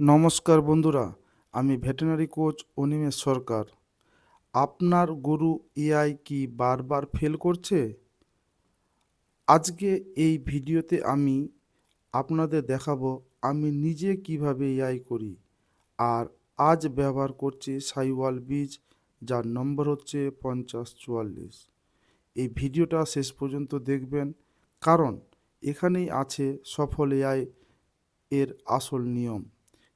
নমস্কার বন্ধুরা, আমি ভেটেরিনারি কোচ অনিমেষ সরকার। আপনার গরু এআই কি বারবার ফেল করছে? আজকে এই ভিডিওতে আমি আপনাদের দেখাবো, আমি নিজে কীভাবে এআই করি আর আজ ব্যবহার করছি সাইওয়াল বীজ, যার নম্বর হচ্ছে পঞ্চাশ চুয়াল্লিশ। এই ভিডিওটা শেষ পর্যন্ত দেখবেন, কারণ এখানেই আছে সফল এআই এর আসল নিয়ম।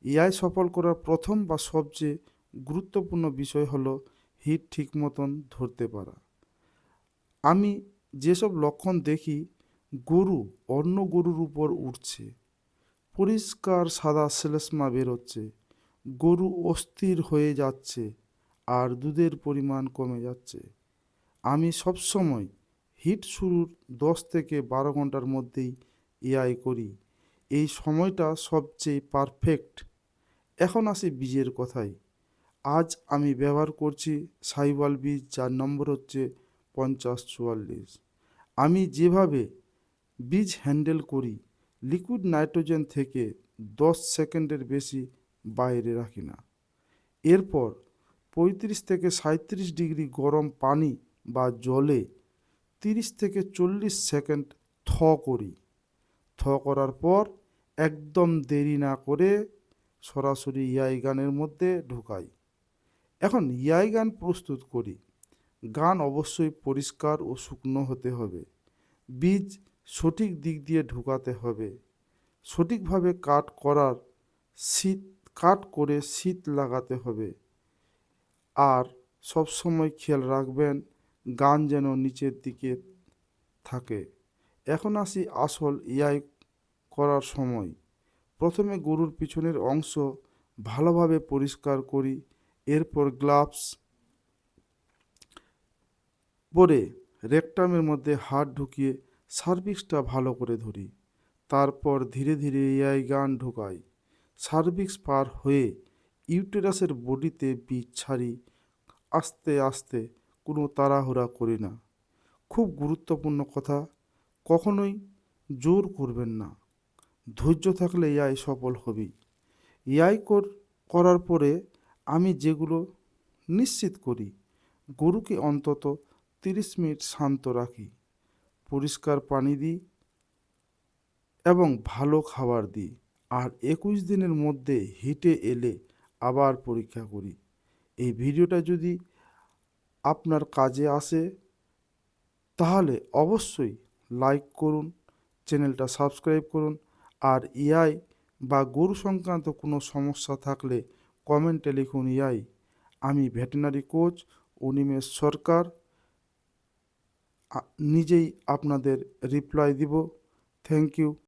এআই সফল করার প্রথম বা সবচেয়ে গুরুত্বপূর্ণ বিষয় হলো হিট ঠিক মতন ধরতে পারা। আমি যেসব লক্ষণ দেখি, গরু, অন্য গরুর উপর উঠছে পরিষ্কার সাদা শ্লেষ্মা বেরোচ্ছে, গরু অস্থির হয়ে যাচ্ছে আর দুধের পরিমাণ কমে যাচ্ছে। আমি সবসময় হিট শুরুর দশ থেকে বারো ঘণ্টার মধ্যেই এআই করি। এই সময়টা সবচেয়ে পারফেক্ট এখন আসি বীজের কথায় আজ আমি ব্যবহার করছি সাইবাল বীজ, যার নম্বর হচ্ছে পঞ্চাশ চুয়াল্লিশ। আমি যেভাবে বীজ হ্যান্ডেল করি, লিকুইড নাইট্রোজেন থেকে দশ সেকেন্ডের বেশি বাইরে রাখি না। এরপর পঁয়ত্রিশ থেকে সাঁত্রিশ ডিগ্রি গরম পানি বা জলে তিরিশ থেকে চল্লিশ সেকেন্ড থ করি। থ করার পর একদম দেরি না করে সরাসরি ইয়াই গানের মধ্যে ঢুকাই। এখন ইয়াই গান প্রস্তুত করি। গান অবশ্যই পরিষ্কার ও শুকনো হতে হবে। বীজ সঠিক দিক দিয়ে ঢুকাতে হবে। সঠিকভাবে কাট করার শীত, কাট করে শীত লাগাতে হবে। আর সবসময় খেয়াল রাখবেন, গান যেন নিচের দিকে থাকে। এখন আসি আসল ইয়াই করার সময়। প্রথমে গরুর পিছনের অংশ ভালোভাবে পরিষ্কার করি, এরপর গ্লাভস পরে রেকটামের মধ্যে হাত ঢুকিয়ে সার্ভিক্সটা ভালো করে ধরি। তারপর ধীরে ধীরে এআই গান ঢোকাই। সার্ভিক্স পার হয়ে ইউটেরাসের বডিতে বীজ ছাড়ি, আস্তে আস্তে কোনো তাড়াহুড়া করি না। খুব গুরুত্বপূর্ণ কথা, কখনোই জোর করবেন না। ধৈর্য থাকলে ইয়াই সফল হবেই। এআই করার পরে আমি যেগুলো নিশ্চিত করি, গরুকে অন্তত তিরিশ মিনিট শান্ত রাখি, পরিষ্কার পানি দিই এবং ভালো খাবার দিই। আর একুশ দিনের মধ্যে হিটে এলে আবার পরীক্ষা করি। এই ভিডিওটা যদি আপনার কাজে আসে, তাহলে অবশ্যই লাইক করুন, চ্যানেলটা সাবস্ক্রাইব করুন আর ইয়াই বা গরু সংক্রান্ত কোনো সমস্যা থাকলে কমেন্টে লিখুন ইয়াই আমি ভেটেনারি কোচ অনিমেষ সরকার। নিজেই আপনাদের রিপ্লাই দিব। Thank you.